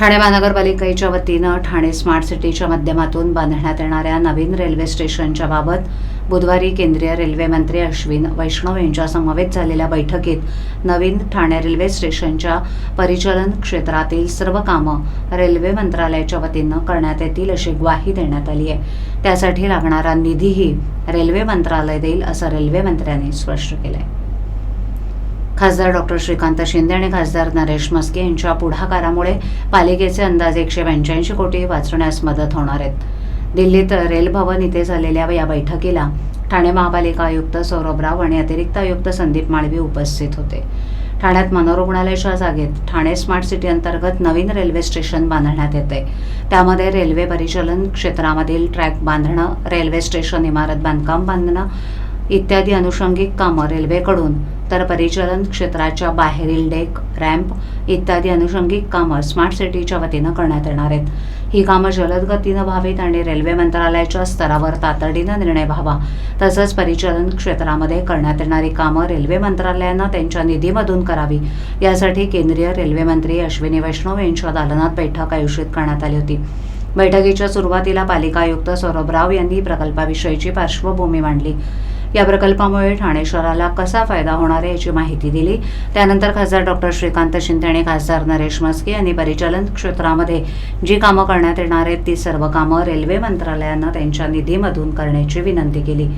ठाणे महानगरपालिकेच्या वतीनं ठाणे स्मार्ट सिटीच्या माध्यमातून बांधण्यात येणाऱ्या नवीन रेल्वे स्टेशनच्या बाबत बुधवारी केंद्रीय रेल्वे मंत्री अश्विन वैष्णव यांच्या समवेत झालेल्या बैठकीत नवीन ठाणे रेल्वे स्टेशनच्या परिचालन क्षेत्रातील सर्व कामं रेल्वे मंत्रालयाच्या वतीनं करण्यात येतील अशी ग्वाही देण्यात आली आहे. त्यासाठी लागणारा निधीही रेल्वे मंत्रालय देईल असं रेल्वे मंत्र्यांनी स्पष्ट केलं आहे खासदार डॉक्टर श्रीकांत शिंदे आणि खासदार नरेश मस्के यांच्या पुढाकारामुळे पालिकेचे अंदाजे एकशे पंच्याऐंशी कोटी वाचवण्यास मदत होणार आहेत. दिल्लीत रेल भवन इथे झालेल्या या बैठकीला ठाणे महापालिका आयुक्त सौरभ राव आणि अतिरिक्त आयुक्त संदीप माळवी उपस्थित होते. ठाण्यात मनोरुग्णालयाच्या जागेत ठाणे स्मार्ट सिटी अंतर्गत नवीन रेल्वे स्टेशन बांधण्यात येते. त्यामध्ये रेल्वे परिचालन क्षेत्रामधील ट्रॅक बांधणं रेल्वे स्टेशन इमारत बांधकाम बांधणं इत्यादी अनुषंगिक कामं रेल्वेकडून तर परिचालन क्षेत्राच्या बाहेरील डेक रॅम्प इत्यादी अनुषंगिक कामं स्मार्ट सिटीच्या वतीनं करण्यात येणार आहेत. ही कामं जलद गतीनं व्हावीत आणि रेल्वे मंत्रालयाच्या स्तरावर तातडीनं निर्णय व्हावा. तसंच परिचालन क्षेत्रामध्ये करण्यात येणारी कामं रेल्वे मंत्रालयानं त्यांच्या निधीमधून करावी. यासाठी केंद्रीय रेल्वे मंत्री अश्विनी वैष्णव यांच्या दालनात बैठक आयोजित करण्यात आली होती. बैठकीच्या सुरुवातीला पालिका आयुक्त सौरभ राव यांनी प्रकल्पाविषयीची पार्श्वभूमी मांडली. या प्रकल्पामुळे ठाणे शहराला कसा फायदा होणार आहे याची माहिती दिली. त्यानंतर खासदार डॉक्टर श्रीकांत शिंदे आणि खासदार नरेश मस्के यांनी परिचालन क्षेत्रामध्ये जी कामं करण्यात येणार आहेत ती सर्व कामं रेल्वे मंत्रालयानं त्यांच्या निधीमधून करण्याची विनंती केली.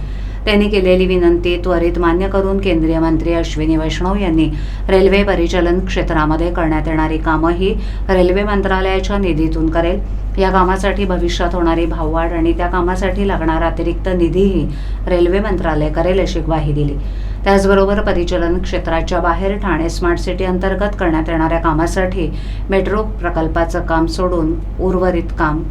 त्यांनी केलेली विनंती त्वरित मान्य करून केंद्रीय मंत्री अश्विनी वैष्णव यांनी रेल्वे परिचालन क्षेत्रामध्ये करण्यात येणारी कामं ही रेल्वे मंत्रालयाच्या निधीतून करेल. या कामासाठी भविष्यात होणारी भाववाढ आणि त्या कामासाठी लागणारा अतिरिक्त निधीही रेल्वे मंत्रालय करेल अशी ग्वाही दिली. त्याचबरोबर परिचालन क्षेत्राच्या बाहेर ठाणे स्मार्ट सिटी अंतर्गत करण्यात येणाऱ्या कामासाठी मेट्रो प्रकल्पाचं काम सोडून उर्वरित काम